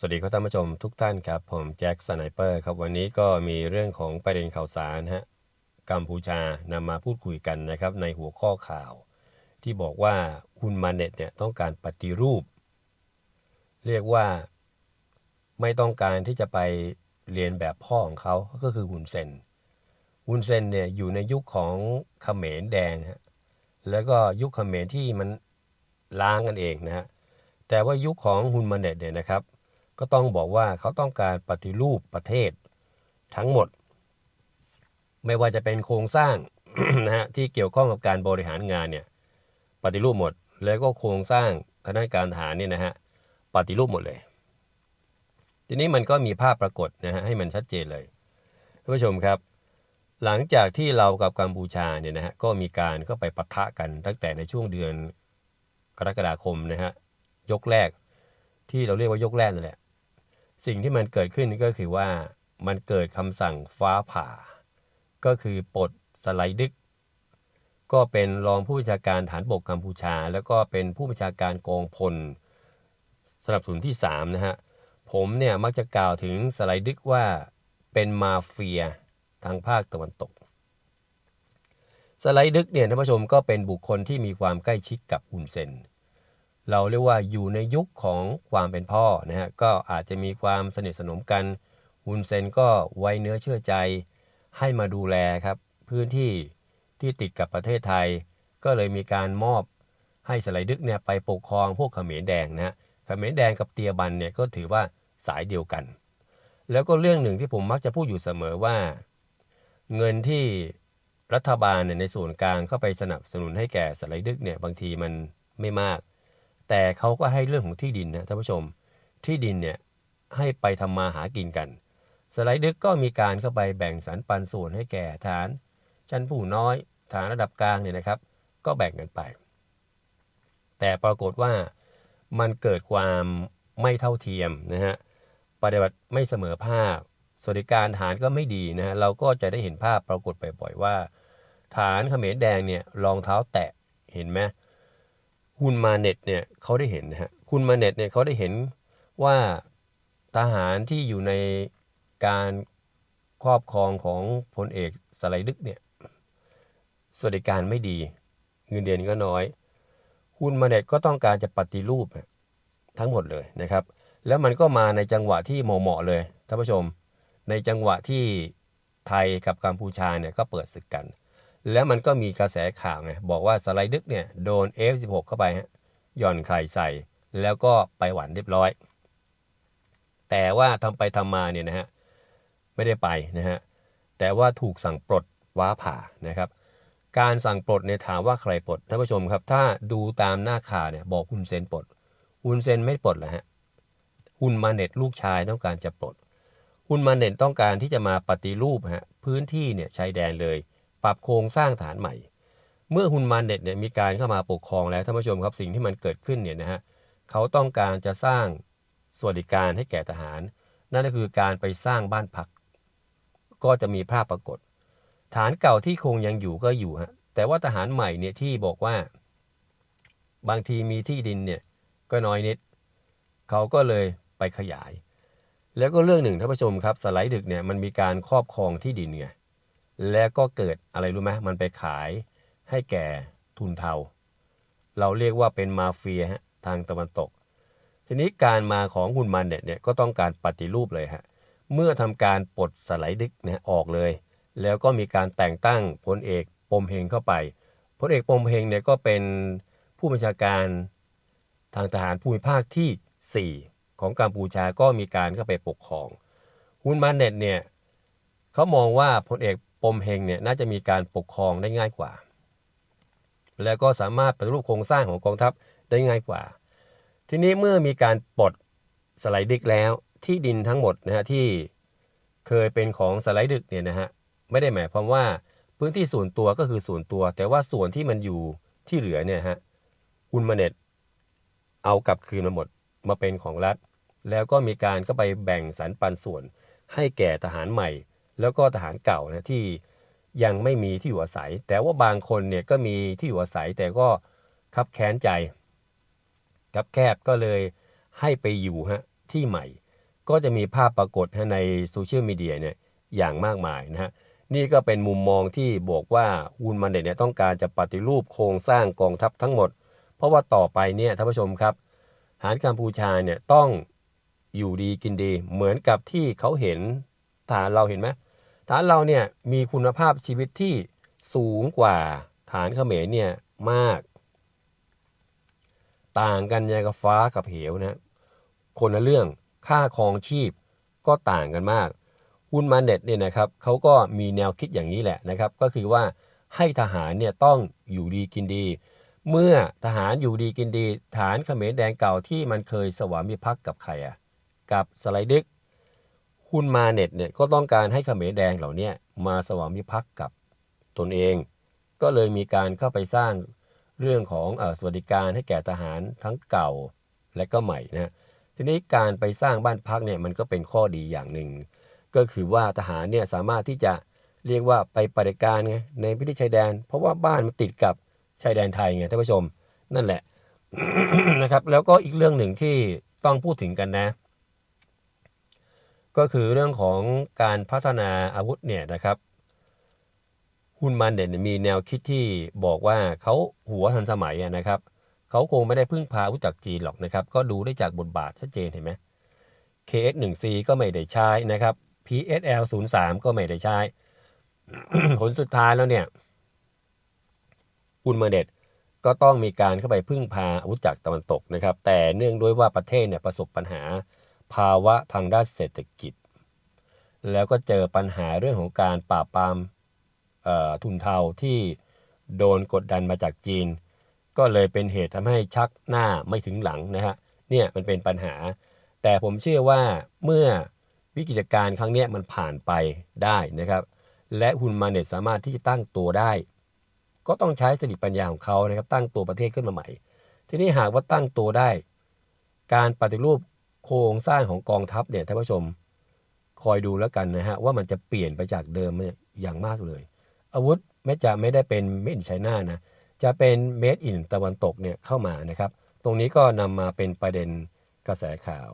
สวัสดีครับท่านผู้ชมทุกท่านครับผมแจ็คสไนเปอร์ครับวันนี้ก็มีเรื่องของประเด็นข่าวสารฮะกัมพูชานำมาพูดคุยกันนะครับในหัวข้อข่าว ที่บอกว่าคุณมาเน็ตเนี่ยต้องการปฏิรูป เรียกว่าไม่ต้องการที่จะไปเรียนแบบพ่อของเขาก็คือฮุนเซนฮุนเซนเนี่ยอยู่ในยุคของเขมรแดงฮะแล้วก็ยุคเขมรที่มันล้างกันเองนะฮะแต่ว่ายุคของฮุนมาเน็ตเนี่ยนะครับ ก็ต้องบอกว่าเขาต้องการปฏิรูปประเทศทั้งหมด ไม่ว่าจะเป็นโครงสร้างนะฮะที่เกี่ยวข้องกับการบริหารงานเนี่ยปฏิรูปหมด แล้วก็โครงสร้างคณะการทหารเนี่ยนะฮะปฏิรูปหมดเลย ทีนี้มันก็มีภาพปรากฏนะฮะให้มันชัดเจนเลยท่านผู้ชมครับ หลังจากที่เรากับกัมพูชาเนี่ยนะฮะก็มีการก็ไปปะทะกันตั้งแต่ในช่วงเดือนกรกฎาคมนะฮะยกแรกที่เราเรียกว่ายกแรกนั่นแหละ สิ่งที่มันเกิดขึ้นก็คือว่ามันเกิดคำสั่งฟ้าผ่า ก็คือปลดสไลดึก ก็เป็นรองผู้บัญชาการฐานบกกัมพูชา แล้วก็เป็นผู้บัญชาการกองพลสนับสนุนที่3นะฮะผมเนี่ยมักจะกล่าวถึงสไลดึกว่าเป็นมาเฟียทางภาคตะวันตก สไลดึกเนี่ยท่านผู้ชมก็เป็นบุคคลที่มีความใกล้ชิดกับอุนเซน เราเรียกว่าอยู่ในยุคของความเป็นพ่อนะฮะก็อาจจะมีความสนิทสนมกันฮุนเซนก็ไว้เนื้อเชื่อใจ ให้มาดูแลครับ พื้นที่ที่ติดกับประเทศไทย ก็เลยมีการมอบให้สไลดึกเนี่ยไปปกครองพวกเขมรแดงนะฮะเขมรแดงกับเตียบันเนี่ยก็ถือว่าสายเดียวกัน แล้วก็เรื่องหนึ่งที่ผมมักจะพูดอยู่เสมอว่า เงินที่รัฐบาลเนี่ยในส่วนกลางเข้าไปสนับสนุนให้แก่สไลดึกเนี่ยบางทีมันไม่มาก แต่เขาก็ให้เรื่องของที่ดินนะท่านผู้ชม ที่ดินเนี่ยให้ไปทำมาหากินกัน สไลด์ดึกก็มีการเข้าไปแบ่งสรรปันส่วนให้แก่ฐาน ชั้นผู้น้อยฐานระดับกลางเนี่ยนะครับ ก็แบ่งกันไป แต่ปรากฏว่ามันเกิดความไม่เท่าเทียมนะฮะปฏิบัติไม่เสมอภาคสวัสดิการฐานก็ไม่ดีนะฮะเราก็จะได้เห็นภาพปรากฏบ่อยๆว่า ฐานเขมรแดงเนี่ยรองเท้าแตะเห็นไหม คุณมาเน็ตเนี่ยเขาได้เห็นนะฮะคุณมาเน็ตเนี่ยเขาได้เห็นว่าทหารที่อยู่ในการครอบครองของพลเอกสไลดึกเนี่ยสวัสดิการไม่ดี เงินเดือนก็น้อยคุณมาเน็ตก็ต้องการจะปฏิรูปทั้งหมดเลยนะครับ แล้วมันก็มาในจังหวะที่เหมาะเลยท่านผู้ชม ในจังหวะที่ไทยกับกัมพูชาเนี่ยก็เปิดศึกกัน แล้วมันก็มีกระแสข่าวไงบอกว่าสไลดึกเนี่ยโดน F16 เข้าไปฮะหย่อนไข่ใส่ แล้วก็ไปหวันเรียบร้อย แต่ว่าทำไปทำมาเนี่ยนะฮะไม่ได้ไปนะฮะแต่ว่าถูกสั่งปลดว้าผ่านะครับการสั่งปลดเนี่ยถามว่าใครปลดท่านผู้ชมครับ ถ้าดูตามหน้าข่าวเนี่ยบอกฮุนเซนปลดฮุนเซนไม่ปลดแล้วฮะฮุนมาเน็ตลูกชายต้องการจะปลดฮุนมาเน็ตต้องการที่จะมาปฏิรูปฮะพื้นที่เนี่ยชายแดนเลย รับโครงสร้างฐานใหม่ เมื่อฮุนมานเน็ตเนี่ยมีการเข้ามาปกครองแล้วท่านผู้ชมครับสิ่งที่มันเกิดขึ้นเนี่ยนะฮะเขาต้องการจะสร้างสวัสดิการให้แก่ทหาร นั่นก็คือการไปสร้างบ้านพัก ก็จะมีภาพปรากฏ ฐานเก่าที่คงยังอยู่ก็อยู่ฮะแต่ว่าทหารใหม่เนี่ยที่บอกว่า บางทีมีที่ดินเนี่ยก็น้อยนิด เขาก็เลยไปขยาย แล้วก็เรื่องหนึ่งท่านผู้ชมครับ สไลด์ดึกเนี่ยมันมีการครอบครองที่ดินไง แล้วก็เกิดอะไรรู้ไหมมันไปขายให้แก่ทุนเทา เราเรียกว่าเป็นมาเฟียฮะทางตะวันตก ทีนี้การมาของคุณมันเนี่ยเนี่ยก็ต้องการปฏิรูปเลยฮะเมื่อทำการปลดสไลด์ดึกนะออกเลย แล้วก็มีการแต่งตั้งพลเอกปมเฮงเข้าไปพลเอกปมเฮงเนี่ยก็เป็นผู้บัญชาการทางทหารภูมิภาคที่ 4 ของกัมพูชาก็มีการเข้าไปปกครองคุณมันเน็ตเนี่ยเขามองว่าพลเอก ปมเฮงเนี่ยน่าจะมีการปกครองได้ง่ายกว่า แล้วก็สามารถปฏิรูปโครงสร้างของกองทัพได้ง่ายกว่า ทีนี้เมื่อมีการปลดสไลด์ดึกแล้วที่ดินทั้งหมดนะฮะที่เคยเป็นของสไลด์ดึกเนี่ยนะฮะไม่ได้หมายความว่าพื้นที่ส่วนตัวก็คือส่วนตัว แต่ว่าส่วนที่มันอยู่ที่เหลือเนี่ยฮะอุนมาเน็ตเอากลับคืนมาหมดมาเป็นของรัฐ แล้วก็มีการก็ไปแบ่งสรรปันส่วนให้แก่ทหารใหม่ แล้วก็ทหารเก่านะที่ยังไม่มีที่อยู่อาศัย แต่ว่าบางคนเนี่ยก็มีที่อยู่อาศัยแต่ก็คับแค้นใจคับแคบก็เลยให้ไปอยู่ฮะที่ใหม่ ก็จะมีภาพปรากฏในโซเชียลมีเดียเนี่ยอย่างมากมายนะฮะนี่ก็เป็นมุมมองที่บอกว่าฮุนมันเดตเนี่ยต้องการจะปฏิรูปโครงสร้างกองทัพทั้งหมด เพราะว่าต่อไปเนี่ยท่านผู้ชมครับทหารกัมพูชาเนี่ยต้องอยู่ดีกินดีเหมือนกับที่เขาเห็นฐานเราเห็นไหม ฐานเราเนี่ยมีคุณภาพชีวิตที่สูงกว่าฐานเขมรเนี่ยมาก ต่างกันยางกับฟ้ากับเหวนะคนละเรื่องค่าครองชีพก็ต่างกันมากฮุนมันเด็ดเนี่ยนะครับเขาก็มีแนวคิดอย่างนี้แหละนะครับ ก็คือว่าให้ทหารเนี่ยต้องอยู่ดีกินดี เมื่อทหารอยู่ดีกินดี ฐานเขมรแดงเก่าที่มันเคยสวามิภักดิ์กับใครอะกับสไลดึก ฮุนมาเน็ตเนี่ยก็ต้องการให้เขมรแดงเหล่านี้มาสวามิภักดิ์กับตนเอง ก็เลยมีการเข้าไปสร้างเรื่องของอสวัสดิการให้แก่ทหารทั้งเก่าและก็ใหม่นะทีนี้การไปสร้างบ้านพักเนี่ยมันก็เป็นข้อดีอย่างหนึ่ง ก็คือว่าทหารเนี่ยสามารถที่จะเรียกว่าไปปฏิการไงในพื้นที่ชายแดน เพราะว่าบ้านมันติดกับชายแดนไทยไงท่านผู้ชม นั่นแหละนะครับ แล้วก็อีกเรื่องหนึ่งที่ต้องพูดถึงกันนะ ก็คือเรื่องของการพัฒนาอาวุธเนี่ยนะครับฮุนมันเด่นมีแนวคิดที่บอกว่าเขาหัวทันสมัยนะครับเขาคงไม่ได้พึ่งพาอาวุธจากจีนหรอกนะครับ ก็ดูได้จากบทบาทชัดเจนเห็นไหม KS1C ก็ไม่ได้ใช้นะครับ PSL 03 ก็ไม่ได้ใช้ ผลสุดท้ายแล้วเนี่ยอุนเมอร์เดก็ต้องมีการเข้าไปพึ่งพาอาวุธจากตะวันตกนะครับ แต่เนื่องด้วยว่าประเทศเนี่ยประสบปัญหา ภาวะทางด้านเศรษฐกิจ แล้วก็เจอปัญหาเรื่องของการปราบปรามทุนเทาที่โดนกดดันมาจากจีน ก็เลยเป็นเหตุทำให้ชักหน้าไม่ถึงหลังนะฮะเนี่ยมันเป็นปัญหา แต่ผมเชื่อว่าเมื่อวิกฤตการณ์ครั้งนี้มันผ่านไปได้นะครับ และฮุนมาเนตสามารถที่จะตั้งตัวได้ ก็ต้องใช้สติปัญญาของเขานะครับตั้งตัวประเทศขึ้นมาใหม่ ทีนี้หากว่าตั้งตัวได้ การปฏิรูป โครงสร้างของกองทัพเนี่ยท่านผู้ชมคอยดูแล้วกันนะฮะว่ามันจะเปลี่ยนไปจากเดิมเนี่ยอย่างมากเลย อาวุธแม้จะไม่ได้เป็นเมดอินไชน่านะจะเป็นเมดอินตะวันตกเนี่ยเข้ามานะครับ ตรงนี้ก็นำมาเป็นประเด็นกระแสข่าว